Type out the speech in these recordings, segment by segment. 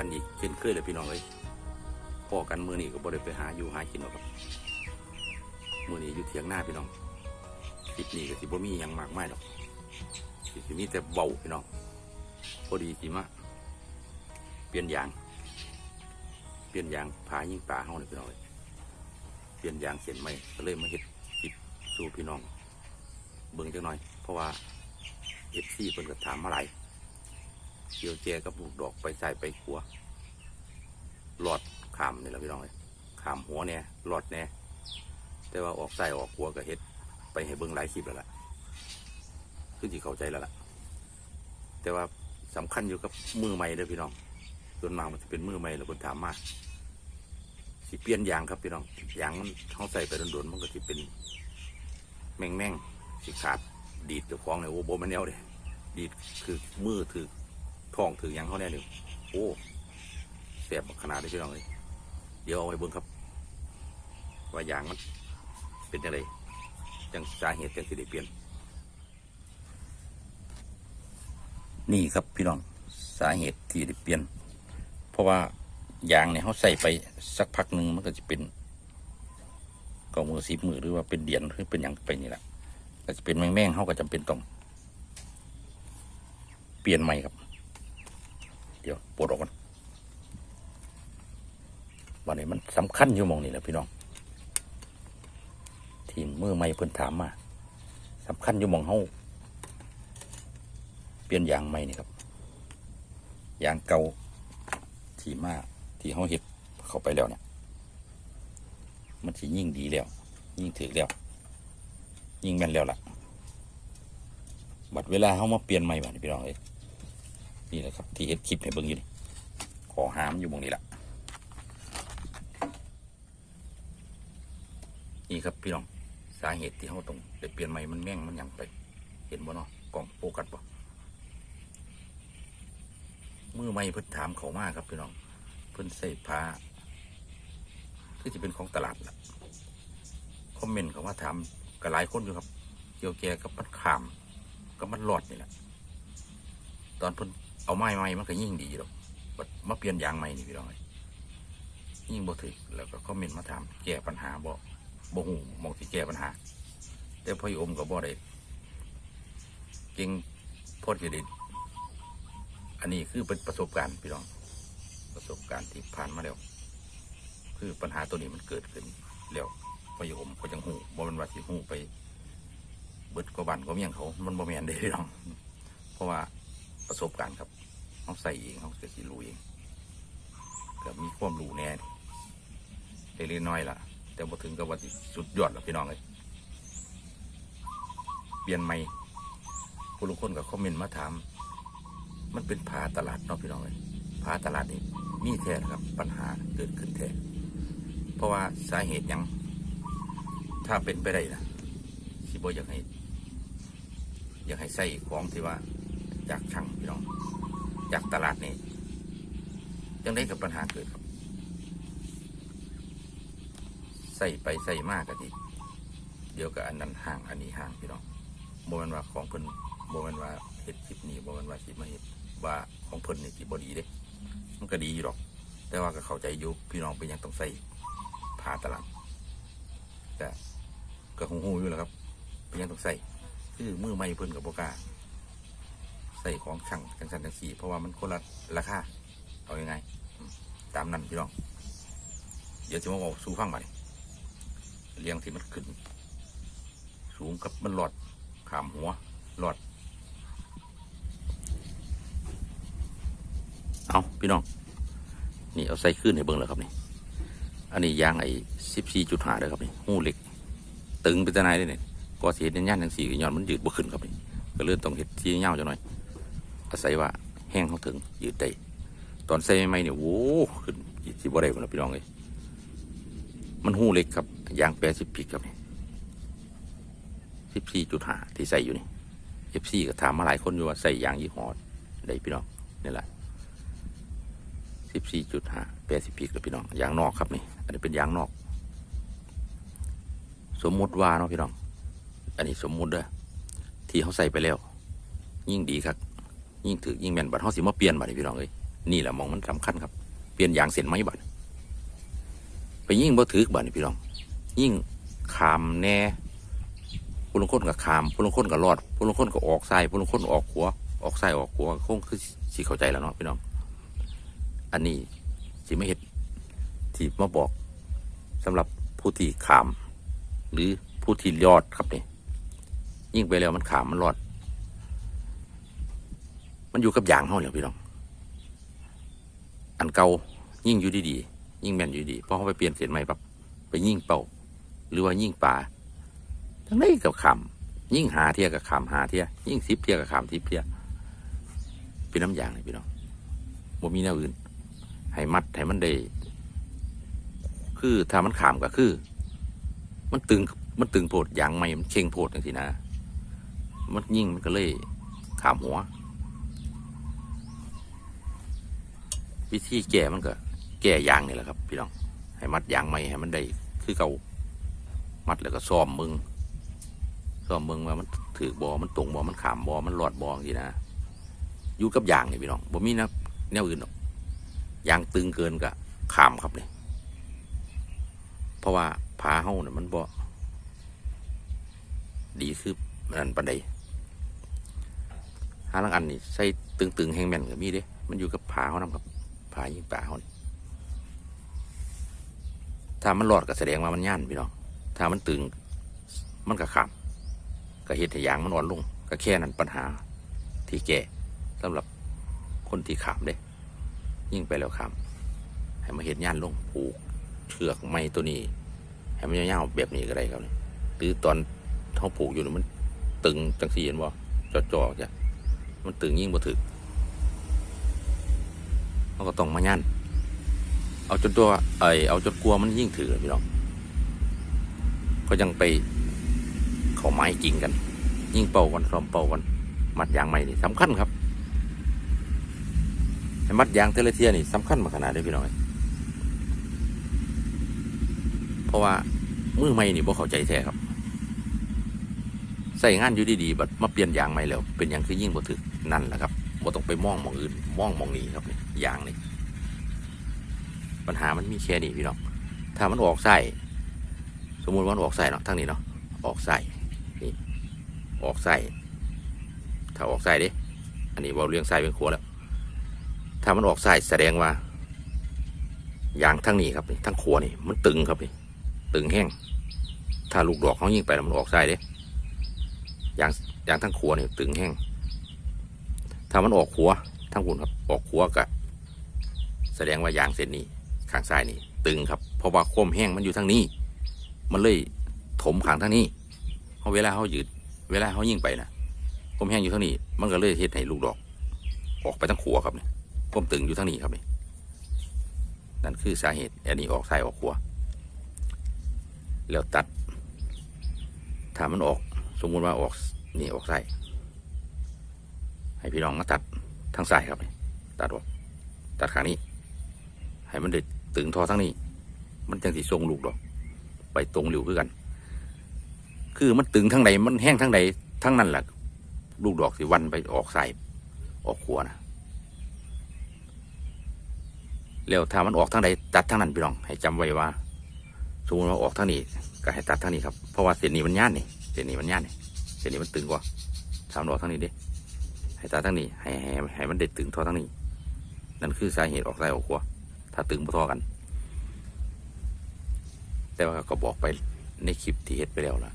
กันอีกเช่นเคยเลยพี่น้องเลยพ่อกันมือนี้ก็บ่ได้ไปหาอยู่หากินหรอกครับมือนี้อยู่เถียงหน้าพี่น้องคลิปนี้ก็สิบ่มีหยังมากมายหรอกสิสิมีแต่เบาพี่น้องพอดีสิมาเปลี่ยนยาง เปลี่ยนยางผายิ่งปลาเฮานี่พี่น้องเลยเปลี่ยนยางเส้นใหม่ก็เลยมาเฮ็ดคลิปสู่พี่น้อง เบิ่งจังหน่อย เพราะว่าเอฟซีเพิ่นก็ถามมาหลาย เกี่ยวแจกับลูกดอกไปใส่ไปขัวหลอดขามนี่แหละพี่น้องเอ้ยขามหัวเนี่ยหลอดเนี่ยแต่ว่าออกใส่ออกขัวก็เฮ็ด ไปให้เบิ่งหลายคลิปแล้วล่ะคือที่เข้าใจแล้วล่ะ แต่ว่าสำคัญอยู่กับมือใหม่เด้อพี่น้องส่วนมากมันจะเป็นมือใหม่แล้วคนถามมาสิเปลี่ยนยางครับพี่น้องยางมันเขาใส่ไปโดนๆมันก็จะเป็นแม่งแม่งๆสิขาดดีดเจ้าของเนี่ยโอ้โบมันแนวเลยดีดคือมือถือ ท้องถือยังเขาแน่เดียวโอ้แสบขนาดได้พี่น้องเลยเดี๋ยวเอาไว้เบิ่งครับ ว่าอย่างมันเป็นอะไรจังสาเหตุจังสิได้เปลี่ยน นี่ครับพี่น้องสาเหตุที่ได้เปลี่ยน เพราะว่ายางเนี่ยเขาใส่ไปสักพักหนึ่งมันก็จะเป็นเกามือสีมือหรือว่าเป็นเดียนหรือเป็นอย่างไปนี่แหละก็จะเป็นแมงแมงเขาก็จำเป็นต้องเปลี่ยนใหม่ครับ เดี๋ยวปลดออกกันวันนี้มันสำคัญอยู่มองนี่แหละพี่น้อง ทีมมือใหม่เพิ่นถามมาสำคัญอยู่มองเขาเปลี่ยนยางใหม่นี่ครับยางเก่าที่มาที่เขาเห็ดเข้าไปแล้วเนี่ย มันสิยิ่งดีแล้ว ยิ่งถือแล้ว ยิ่งแม่นแล้วล่ะ บัดเวลาเขามาเปลี่ยนใหม่บัดนี้พี่น้องเอ้ย นี่แหละครับ ที่เฮ็ดคลิปให้เบิ่งอยู่นี่ขอหามอยู่หมองนี้ละนี่ครับพี่น้องสาเหตุที่เขาต้องได้เปลี่ยนใหม่มันแม่งมันยังไป เห็นบ่เนาะกล่องโฟกัสบ่มือใหม่เพิ่นถามเขามากครับพี่น้องเพิ่นใส่ผ้าที่จะเป็นของตลาดละคอมเมนต์เขาว่าถามกับหลายคนอยู่ครับ เกี่ยวแก่กับมันขามกับมันหลอดนี่แหละตอนเพิ่น เอาไม้ไม้มันก็ยิ่งดีหรอกบัดมาเปลี่ยนยางใหม่นี่พี่น้องเอ้ยยิ่งบ่ถึกแล้วก็คอมเมนต์มาถามแก้ปัญหาบ่บ่หูมองสิแก้ปัญหา แต่พ่ออมก็บ่ได้เก่งโพดจะได้อันนี้คือเป็นประสบการณ์พี่น้อง ประสบการณ์ที่ผ่านมาแล้ว คือปัญหาตัวนี้มันเกิดขึ้นแล้วพ่อยมก็ยังหูบ่มันว่าสิหูไปเบิดก็บันก็เมี่ยงเขา มันบ่แม่นเด้พี่น้อง เพราะว่า ประสบการณ์ครับเขาใส่เองเขาก็สิรู้เองก็มีความรู้แน่เล็กน้อยล่ะ แต่บ่ถึงกับว่าสุดยอดหรอกพี่น้องเลยเปลี่ยนใหม่ผู้ลางคนก็คอมเมนต์มาถาม มันเป็นผาตลาดเนาะพี่น้องเลยผาตลาดนี่มีแท้ครับปัญหาเกิดขึ้นแท้เพราะว่าสาเหตุยังถ้าเป็นไปได้นะสิบอยากให้ อยากให้ใส่ของที่ว่า จากช่างพี่น้อง จากตลาดนี่ยังได้กับปัญหาเกิดครับใส่ไปใส่มากก็ดีเดียวกับอันนั้นห่างอันนี้ห่างพี่น้องโมมันว่าของเพิ่นโมมันว่าเห็ดคลิปนี้โมมันว่าสิมาเห็ดว่าของเพิ่นนี่สิบดีเด้มันก็ดีอยู่หรอก แต่ว่าก็เข้าใจยู่พี่น้องเป็นยังต้องใส่ผ่าตลาดแต่ก็คงหูอยู่แหล้วครับเป็นยังต้องใส่คือมือไม่เพิ่นกับโบกล้า ใส่ของช่างจังสันจังสีเพราะว่ามันคนละราคาเอายังไง ตามนั้นพี่น้อง เดี๋ยวจะมาบอกสู้ฟังใหม่เลี้ยงที่มันขึ้น สูงกับมันหลอดขามหัวหลอด เอาพี่น้อง นี่เอาใส่ขึ้นให้เบิ่งแล้วครับนี่อันนี้ยางไอ้สิบสี่จุดห้าเลยครับนี่หูเหล็ก ตึงเป็นจะไหนเลยเนี่ยก็เสียเนย่านทั้งสี่ย้อนมันยืดบ่ขึ้นครับนี่ก็เลยต้องเห็ดที่เงาจังหน่อย อาศัยว่าแห้งเขาถึงยืดได้ตอนใส่ใหม่เนี่ยโว้ขึ้นยืดสิบ่ได้พุ่นนะพี่น้องเลยมันหูเล็กครับยางแปดสิบพิกครับนี่สิบสี่จุดห้าที่ใส่อยู่นี่เอฟซีก็ถามมาหลายคนอยู่ว่าใส่ยางยี่ห้อใดพี่น้องนี่แหละสิบสี่จุดห้าแปดสิบพิกแล้วพี่น้องยางนอกครับนี่ อันนี้เป็นยางนอก สมมุติว่าเนาะพี่น้อง อันนี้สมมุติเด้อที่เขาใส่ไปแล้ว ยิ่งดีครับ ยิ่งถือยิ่งแม่นบัดเฮาสิมาเปลี่ยนบัดนี่พี่น้องเอ้ยนี่แหละมองมันสำคัญครับเปลี่ยนยางเส้นไหมบัดไปยิ่งบ่ถือบัดนี่พี่น้อง ยิ่งขามแน่ผู้ลงคนก็ขามผู้ลงคนก็รอดผู้ลงคนก็ออกซ้ายผู้ลงคนออกขวออกซ้ายออกขวคงคือสิเข้าใจแล้วเนาะพี่น้อง อันนี้สิไม่เห็ดที่มาบอกสำหรับผู้ที่ขาม หรือผู้ที่ยอดครับนี่ยิ่งไปแล้วมันขามมันรอด มันอยู่กับอย่างเฮาแล้วพี่น้อง อันเก่ายิ่งอยู่ดีๆยิ่งแม่นอยู่ดีเพอเขาไปเปลี่ยนเส้นใหม่ปั๊บไปยิ่งเป่า หรือว่ายิ่งป่าทั้งนี้กับขายิ่งหาเทียกับขาหาเทียยิ่งสิบเทียกับขามสิบเทียเป็นน้ำยางเลยพี่น้องบ่มีแนวอื่นให้มัดให้มันได้คือถ้ามันขามก็คือ มันตึงมันตึงโพดยางไม่มันเข่งโพดจังสินะ มันยิ่งมันก็เลยขามหัว วิธีแก้มันก็ แก้ยางนี่แหละครับ พี่น้องให้มัดยางไม่ให้มันได้คือเก่ามัดแล้วก็ซ้อมมึงซ้อมมึงว่ามันถือบอมันตรงบอมันขามบอมันหลอดบอสินะอยู่กับยางนี่พี่น้องบ่มีนะแนวอื่นหรอกยางตึงเกินก็ขามครับเนี่ยเพราะว่าผาเฮ้าเนี่ยมันบ่ดีคือมันปันใดหาลังอันนี่ใส่ตึงๆแห้งแม่นก็มีเด้ มันอยู่กับผาเฮานำครับ ผายิงป่าเฮานี่ถ้ามันหลอดก็แสดงว่ามันย่านพี่น้องถ้ามันตึงมันก็ขามก็เฮ็ดให้ยางมันอ่อนลง ก็แค่นั้นปัญหาที่แก้สำหรับคนที่ขามเด้ ยิ่งไปแล้วขามให้มาเห็นย่านลงผูกเชือกไม้ตัวนี้ให้มันยาวๆแบบนี้ก็ได้ครับนี่หรือตอนเขาผูกอยู่นี่มันตึงจังสีเห็นบ่จ่อๆจ้ะมันตึงยิ่งบ่ถึก เขาก็ต้องมาย่านเอาจนตัวไอยเอาจนกลัวมันยิ่งถือพี่น้องก็ยังไปเขาไม้จริงกัน ยิ่งเป่ากันซ้อมเป่ากัน มัดยางใหม่นี่สำคัญครับให้มัดยางเทเลเทียนี่สำคัญมาขนาดได้พี่น้องเอ้ยเพราะว่ามือใหม่นี่บ่เข้าใจแท้ครับใส่งานอยู่ดีๆบัดมาเปลี่ยนยางใหม่แล้วเป็นหยังคือยิ่งบ่ถึกนั่นแหละครับ บ่ต้องไปมองมองอื่นมองมองนี้ครับนี่ยางนี่ปัญหามันมีแค่นี้พี่น้องถ้ามันออกไส้สมมุติว่ามันออกไส้เนาะทั้งนี้เนาะออกไส้นี่ออกไส้ถ้าออกไส้เด้อันนี้เว่าเรื่องไส้เป็นขัวแล้ว ถ้ามันออกไส้แสดงว่ายางทั้งนี้ครับนี่ทั้งขัวนี่มันตึงครับนี่ตึงแห้ง ถ้าลูกดอกเขายิงไปแล้วมันออกไส้เด้ยางยางทั้งขัวนี่ตึงแห้ง ถ้ามันออกขัวทั้งคุณครับออกขัวกะแสดงว่ายางเส้นนี้ข้างซ้ายนี่ตึงครับเพราะว่าโคมแห้งมันอยู่ทั้งนี้ มันเลยถมขางทั้งนี้เขาเวลาเขายืดเวลาเขายิ่งไปนะโคมแห้งอยู่ทั้งนี้ มันก็เลยเฮ็ดให้ลูกดอก ออกไปทั้งขัวครับเนี่ก้มตึงอยู่ทั้งนี้ครับนี่นั่นคือสาเหตุอันนี้ออกซ้ายออกขัวแล้วตัดถ้ามันออก สมมุติว่าออกนี่ออกซ้าย ให้พี่น้องมาตัดทางซ้ายครับนี่ตัดออกตัดขางนี้ ให้มันได้ตึงทอทั้งนี้ มันจังสีทรงลูกดอก ไปตรงเร็วคือกัน คือมันตึงทั้งใดมันแห้งทั้งใดทั้งนั้นแหละลูกดอกสิวันไปออกซ้ายออกขัวนะแล้วถ้ามันออกทางใดตัดทางนั้นพี่น้อง ให้จำไว้ว่าสมมติว่าออกทางนี้ก็ให้ตัดทางนี้ครับเพราะว่าเส้นนี้มันย่านนี่เส้นนี้มันย่านนี่เส้นนี้มันตึงกว่าถ้ามันออกทางนี้เด้ ให้ตัดทางนี้ให้ให้ให้มันได้ตึงท่าทางนี้ นั่นคือสาเหตุออกซ้ออกขวถ้าตึงพอกัน แต่ว่าก็บอกไปในคลิปที่เฮ็ดไปแล้วล่ะ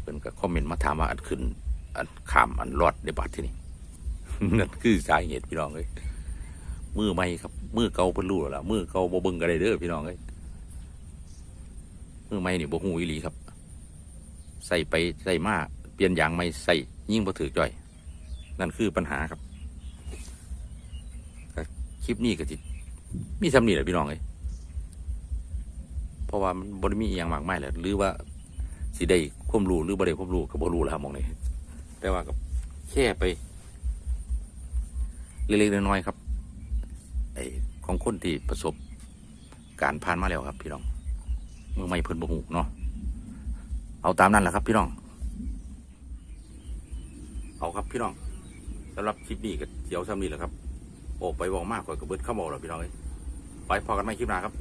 เพิ่นก็คอมเมนต์มาถามว่าอันขึ้น อันขามอันรอดในบัตรที่นี่นั่นคือสาเหตุพี่น้องเลยมือใหม่ครับมือเกาเพิ่นรู้แล้วล่ะมือเกาบ่เบิ่งก็ได้เด้อพี่น้องเอ้ยมือใหม่นี่บ่ฮู้อีหลีครับ ใส่ไปใส่มาเปลี่ยนยางใหม่ใส่ยิ่งบ่ถือจ่อย นั่นคือปัญหาครับคลิปนี้ก็สิมีซ้ำนี่แหละพี่น้องเอ้ยเพราะว่ามันบ่ได้มีอย่างมากมายแหละหรือว่าสิได้ความรู้หรือบ่ได้ความรู้ก็บ่รู้แล้วมองนี้แต่ว่าก็แค่ไปเล็กๆน้อยๆครับไอ้ของคนที่ประสบการผ่านมาแล้วครับ พี่น้องมือไม่เพิ่นบ่หูเนาะเอาตามนั้นแหละครับ พี่น้อง เอาครับพี่น้อง สำหรับคลิปนี้ก็เจียวซ้ำนี่แหละครับ โอ้ไปวองมากกว่ากับเบิดเข้าบอกแล้วพี่น้องเอ้ยไปพอกันไหมคลิปหน้าครับ